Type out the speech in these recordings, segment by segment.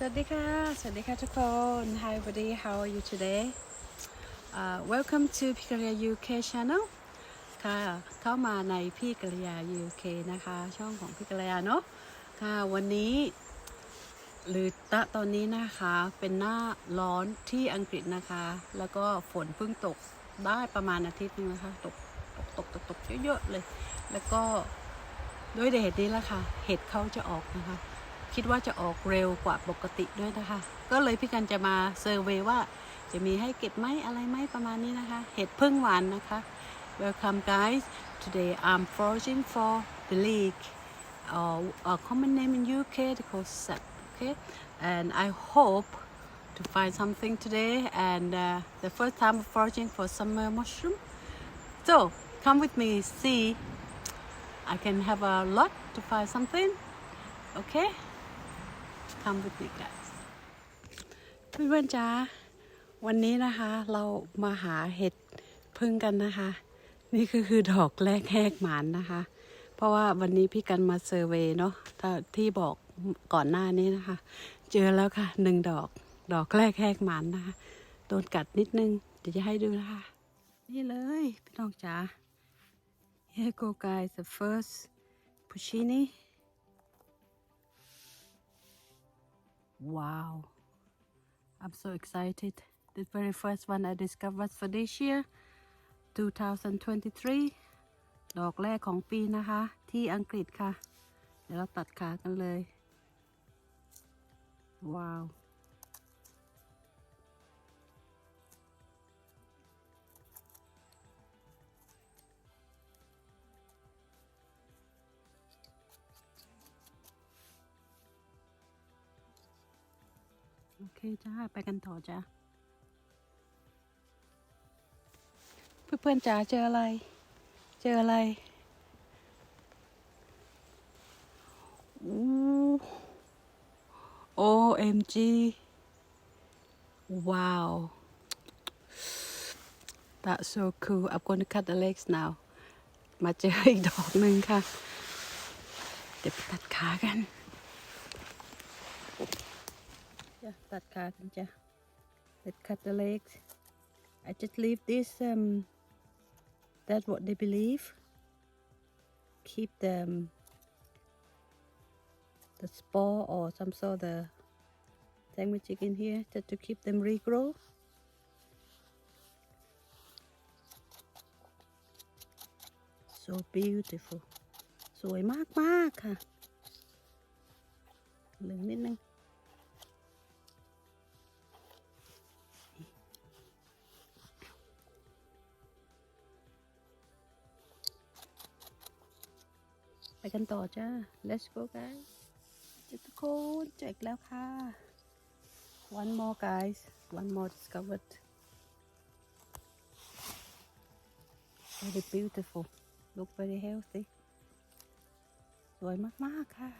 สวัสดีค่ะ สวัสดีค่ะทุกคน Hi everybody how are you today uh, Welcome to พิกริยา UK channel ค่ะเข้ามาในพี่กริยา UK นะคะ ช่องของพี่กริยาเนาะค่ะวันนี้ หรือตะตอนนี้นะคะเป็นหน้าร้อนที่อังกฤษนะคะ แล้วก็ฝนเพิ่งตกได้ประมาณอาทิตย์นึงนะคะตกตกตกตกตกเยอะๆเลย แล้วก็ด้วยเหตุนี้แหละค่ะ เห็ดเขาจะออกนะคะ คิดว่าจะออกเร็วกว่าปกติด้วยนะคะ ก็เลยพี่กันจะมาเซอร์เวว่า จะมีให้เก็บไหมอะไรไหมประมาณนี้นะคะ เห็ดพึ่งหวานนะคะ Welcome guys today I'm foraging for the leek uh, a common name in UK they call sap okay and I hope to find something today and uh, the first time foraging for summer mushroom so come with me see I can have a lot to find something okay come with me guys เพื่อนๆจ้าวันนี้นะคะเรามาหาเห็ดพึ่งกันนะคะ นี่คือคือดอกแรกแหกหมานนะคะ เพราะว่าวันนี้พี่กันมาเซอร์เวยเนาะถ้าที่บอกก่อนหน้านี้นะคะ เจอแล้วค่ะหนึ่งดอกดอกแรกแหกหมานนะคะโดนกัดนิดนึงเดี๋ยวจะให้ดูนะคะนี่เลยพี่น้องจ๋า Here go guys the first puccini Wow. I'm so excited. The very first one I discovered for this year 2023 ดอกแรกของปีนะคะ ที่อังกฤษค่ะ เดี๋ยวเราตัดขากันเลย ว้าว เคจ้า ไปกันต่อจ้าเพื่อนๆจ๋าเจออะไร เจออะไรอู้ OMG wow that's so cool I'm going to cut the legs now มาเจออีกดอกหนึ่งค่ะ เดี๋ยวไปตัดขากัน จ้ะตัดขากันจ้ะ Let's cut the legs I just leave this um that's what they believe keep them the spore or some sort of sandwiching in here just to keep them regrow so beautiful สวยมากมากๆค่ะเหลืองนิดนึง กันต่อจ้า let's go guys จุดทุกคนเจออีกแล้วค่ะ one more guys one more discovered very beautiful look very healthy สวยมาก ๆ ค่ะ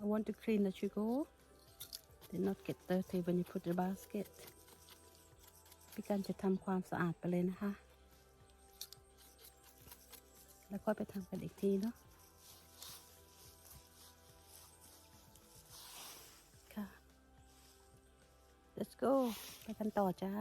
I want to clean the sugar did not get dirty when you put the basket พี่กันจะทำความสะอาดไปเลยนะคะ แล้วก็ไปทำกันอีกทีเนาะค่ะ let's go ไปกันต่อจ้า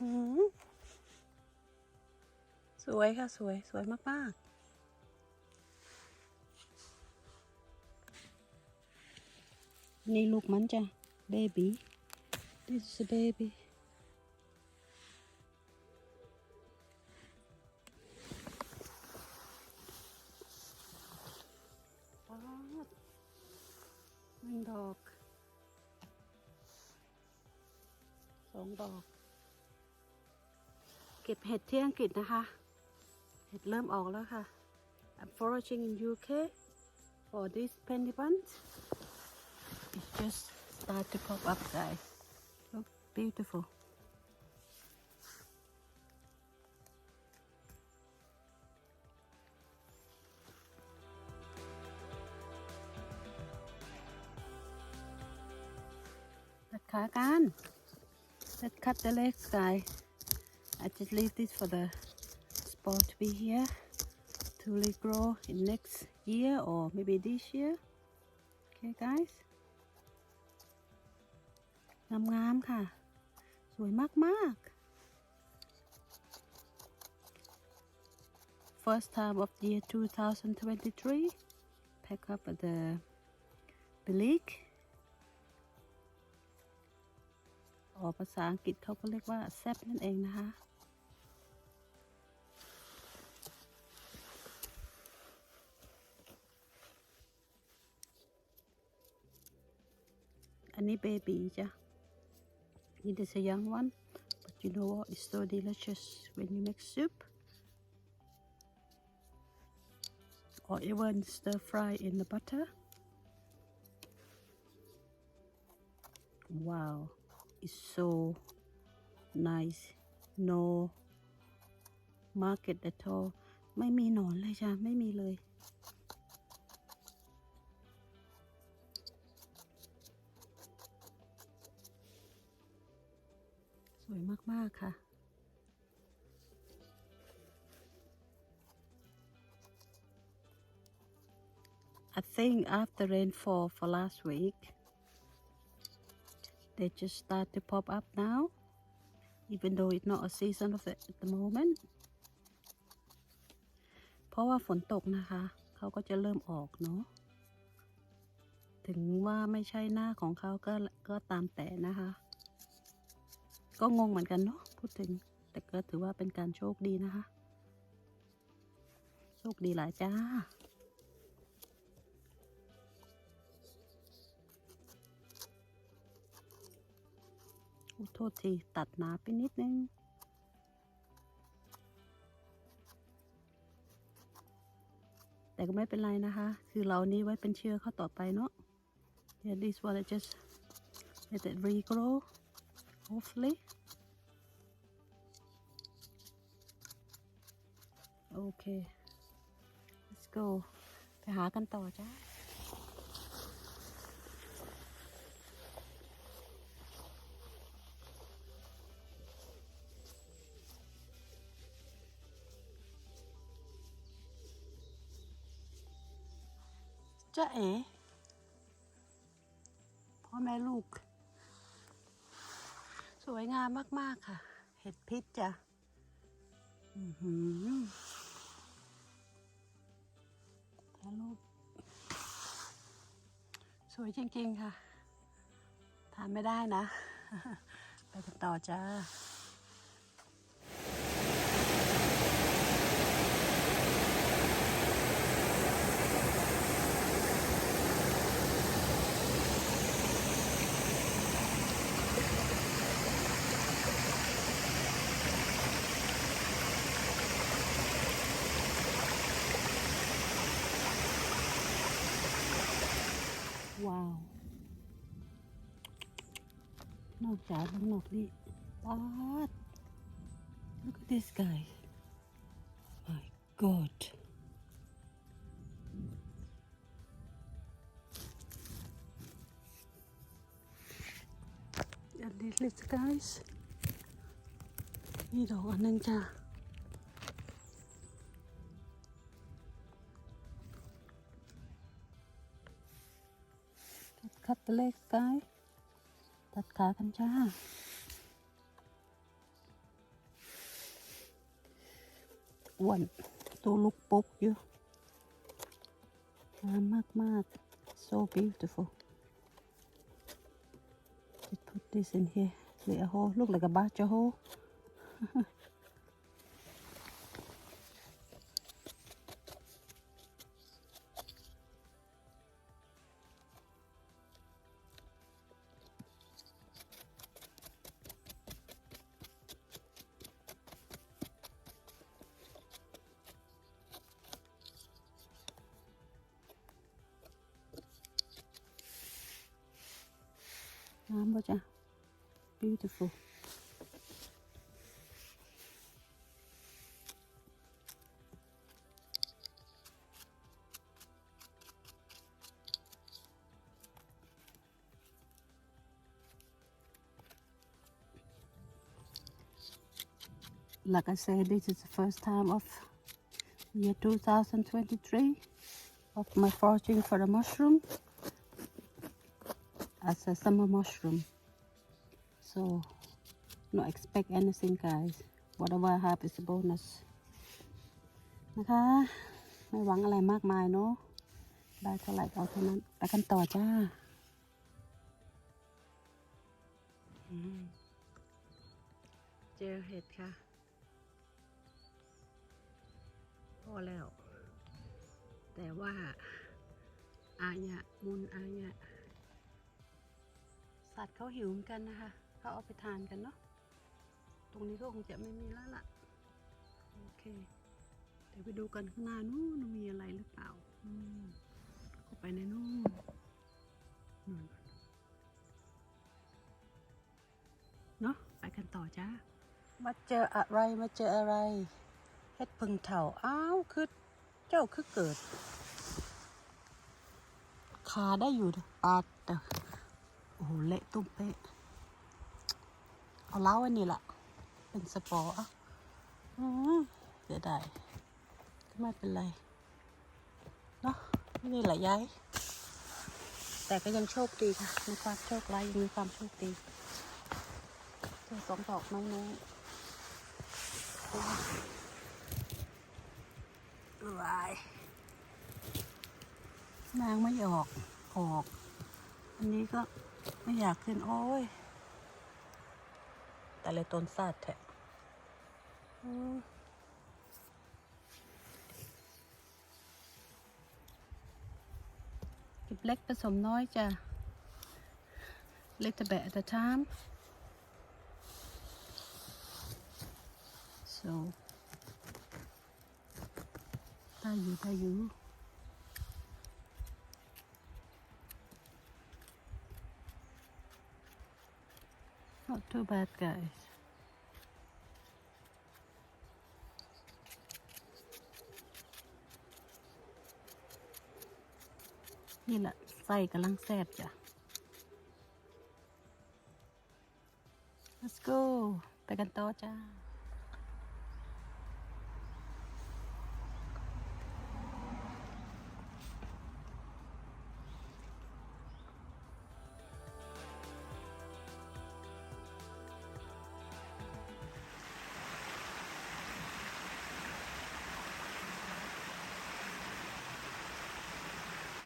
สวยค่ะ สวย สวยมาก ๆนี่ลูกมันจ้ะ baby this is a baby ป๊าดหนึ่งดอก สองดอก ก็บเห็ดที่อังกฤษนะคะ เห็ดเริ่มออกแล้วค่ะ I'm foraging in UK for this penny plant it just start to pop up guys look beautiful ตัดขากัน Let's cut the legs I just leave this for the sport to be here to regrow in next year or maybe this year okay guys งามๆค่ะ สวยมากๆ First time of year 2023 pack up the bleak ออกภาษาอังกฤษเขาก็เรียกว่าแซบนั่นเองนะคะ อันนี้เบบีจ้ะ It is a young one but you know what it's so delicious when you make soup or even stir fry in the butter wow it's so nice no market at all ไม่มีหนอนเลยจ้ะ ไม่มีเลย มาก ๆ ค่ะ I think after rainfall for last week, they just start to pop up now, even though it's not a season of it at the moment. เพราะว่าฝนตกนะคะ เขาก็จะเริ่มออกเนาะ ถึงว่าไม่ใช่หน้าของเขาก็ก็ตามแต่นะคะ ก็งงเหมือนกันเนาะพูดถึง แต่ก็ถือว่าเป็นการโชคดีนะคะ โชคดีหลายจ้าโอ้โทษที ตัดหนาไปนิดนึงแต่ก็ไม่เป็นไรนะคะ คือเรานี่ไว้เป็นเชื้อเข้าต่อไปเนาะ Yeah, this one I just let it regrow hopefully โอเค let's go ไปหากันต่อจ้าจ้าเอ๋พ่อแม่ลูก สวยงามมาก ๆ ค่ะ เห็ดพิษจ้ะถ่ายรูปสวยจริง ๆ ค่ะ ทานไม่ได้นะ ไปกันต่อจ้า อกจากข้างนอกนี่ป๊าด look at this guy my god and this little guys มีดอกอันนึงจ้ะ คัดตัวเลขกา กัดขากันจ้า อ้วน ตัวลุกปุ๊กอยู่งามมาก ๆ so beautiful Just put this in here เลือโฮลูกเลืกับบาดจะโห Round Beautiful. like I said, this is the first time of year 2023 of my foraging for the mushroom. As a summer mushroom. So, not expect anything, guys. Whatever I have is a bonus. นะคะ ไม่หวังอะไรมากมายเนาะได้เท่าไหร่เอาเท่านั้นไปกันต่อจ้าเจอเห็ดค่ะ พอแล้ว แต่ว่า อายะมุนอายะ สัตว์เขาหิวเหมือนกันนะคะเขาเอาไปทานกันเนาะตรงนี้ก็คงจะไม่มีแล้วล่ะโอเคเดี๋ยวไปดูกันข้างหน้านู้นมีอะไรหรือเปล่าอืมเข้าไปในนู้นนู่นเนาะไปกันต่อจ้ามาเจออะไรมาเจออะไรเฮ็ดพึ่งเถาอ้าวคือเจ้าคือเกิด ขาได้อยู่ปาดเด้อ โอ้โห เละตุ้มเป๊ะ เอาเล้าอันนี้ละเป็นสปอร์อืมเสียดายก็ไม่เป็นไร เนาะนี่แหละย้าย แต่ก็ยังโชคดีค่ะ มีความโชคร้ายยังมีความโชคดีเจอสองดอกน้อยๆวายนางไม่ออก ออก อันนี้ก็ ไม่อยากขึ้น โอ้ย แต่เลยต้นซาดแทะเก็บเล็กผสมน้อยจ้ะ little bit at a time so ได้อยู่ได้อยู่ too bad guys นี่แหละไส้กำลังแซ่บจ้ะ let's go ไปกันต่อจ้า